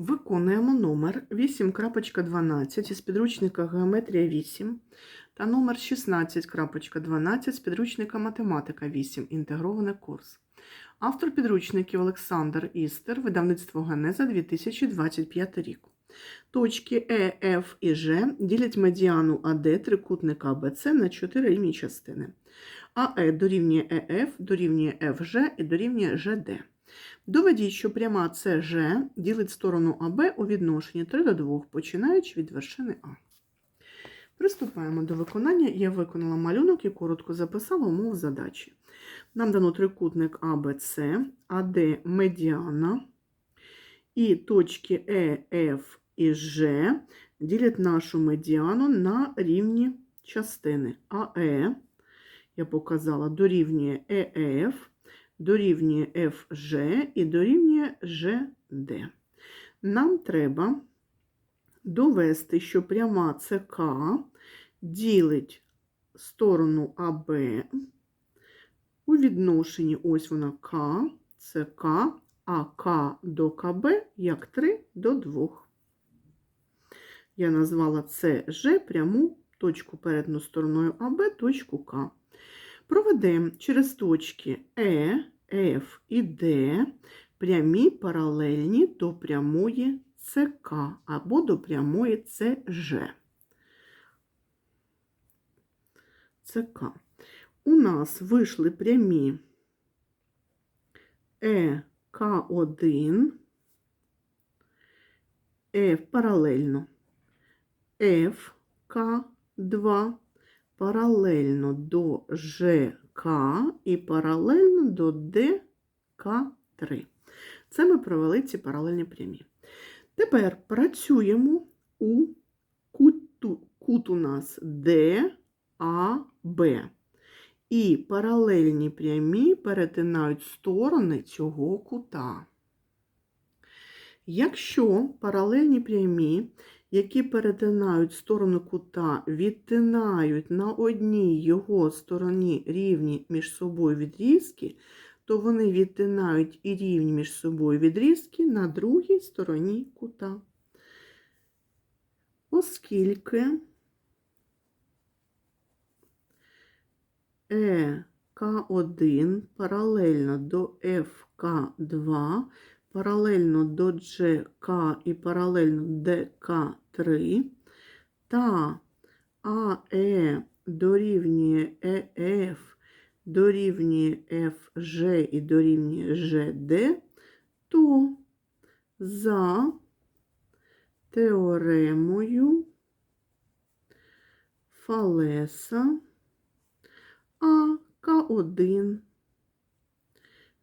Виконуємо номер 8.12 із підручника Геометрія 8 та номер 16.12 з підручника Математика 8. Інтегрований курс. Автор підручників Олександр Істер, видавництво Генеза 2025 рік. Точки Е, Ф і Ж ділять медіану АД трикутника АБЦ на 4 рівні частини. АЕ дорівнює ЕФ, дорівнює ФЖ і дорівнює ЖД. Доведіть, що пряма СЖ ділить сторону АБ у відношенні 3 до 2, починаючи від вершини А. Приступаємо до виконання. Я виконала малюнок і коротко записала умов задачі. Нам дано трикутник АБЦ, АД медіана і точки Е, Ф і Ж ділять нашу медіану на рівні частини. АЕ, я показала, дорівнює ЕФ, дорівнює ФЖ і дорівнює ЖД. Нам треба довести, що пряма ЦК ділить сторону АБ у відношенні ось вона К, ЦК, а К до КБ як 3 до 2. Я назвала ЦЖ пряму точку передну стороною АБ, точку К. Проведемо через точки Е, Ф і Д прямі паралельні до прямої ЦК або до прямої ЦЖ. ЦК. У нас вийшли прямі ЕК1, F паралельно, ФК2 паралельно до ЖК і паралельно до ДК3. Це ми провели ці паралельні прямі. Тепер працюємо у куту, кут у нас ДАБ. І паралельні прямі перетинають сторони цього кута. Якщо паралельні прямі, які перетинають сторону кута, відтинають на одній його стороні рівні між собою відрізки, то вони відтинають і рівні між собою відрізки на другій стороні кута. Оскільки ЕК1 паралельно до ФК2, паралельно до ДЖК і паралельно ДК3, та АЕ дорівнює ЕФ, дорівнює ФЖ і дорівнює ЖД, то за теоремою Фалеса а К1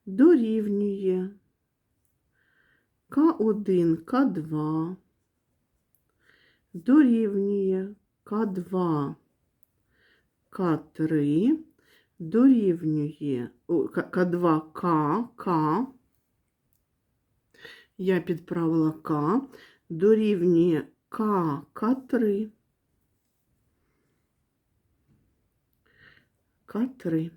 дорівнює К1, К2 дорівнює К2, К3 дорівнює К2, К, К, я підправила К, дорівнює К, К3. К3.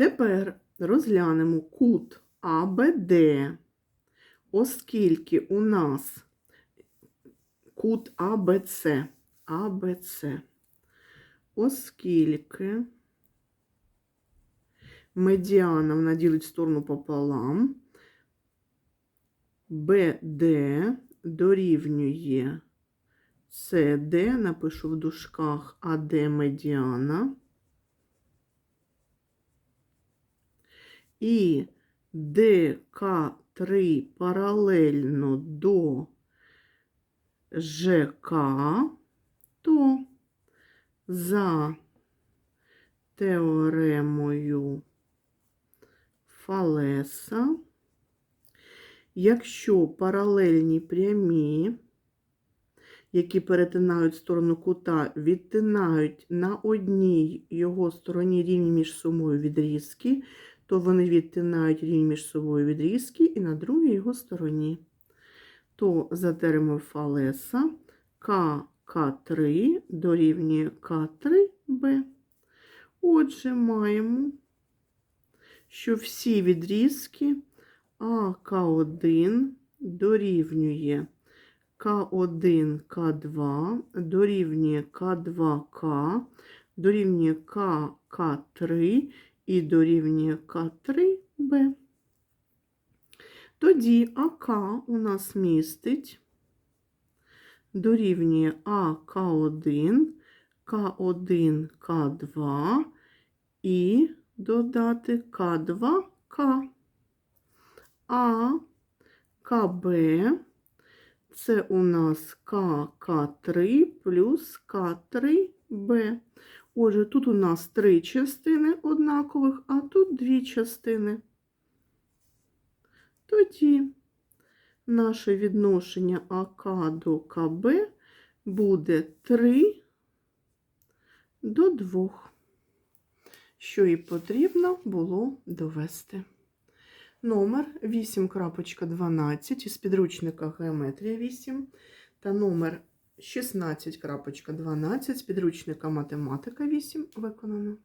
Тепер розглянемо кут АБД, оскільки у нас кут АБЦ, АБЦ, оскільки медіана вона ділить сторону пополам, БД дорівнює СД, напишу в дужках АД медіана. І ДК3 паралельно до ЖК, то за теоремою Фалеса, якщо паралельні прямі, які перетинають сторону кута, відтинають на одній його стороні рівні між собою відрізки, то вони відтинають рівні між собою відрізки і на другій його стороні. То за теремою Фалеса КК3 дорівнює К3Б. Отже, маємо, що всі відрізки АК1 дорівнює К1, К2, дорівнює К2К, дорівнює К, К3 і дорівнює К3Б. Тоді АК у нас містить дорівнює АК1, К1, К2 і додати К2К. А КБ це у нас КК3 плюс К3Б. Отже, тут у нас три частини однакових, а тут дві частини. Тоді наше відношення АК до КБ буде 3 до 2, що і потрібно було довести. Номер 8.12 із підручника Геометрія 8 та номер 16.12 з підручника Математика 8 виконано.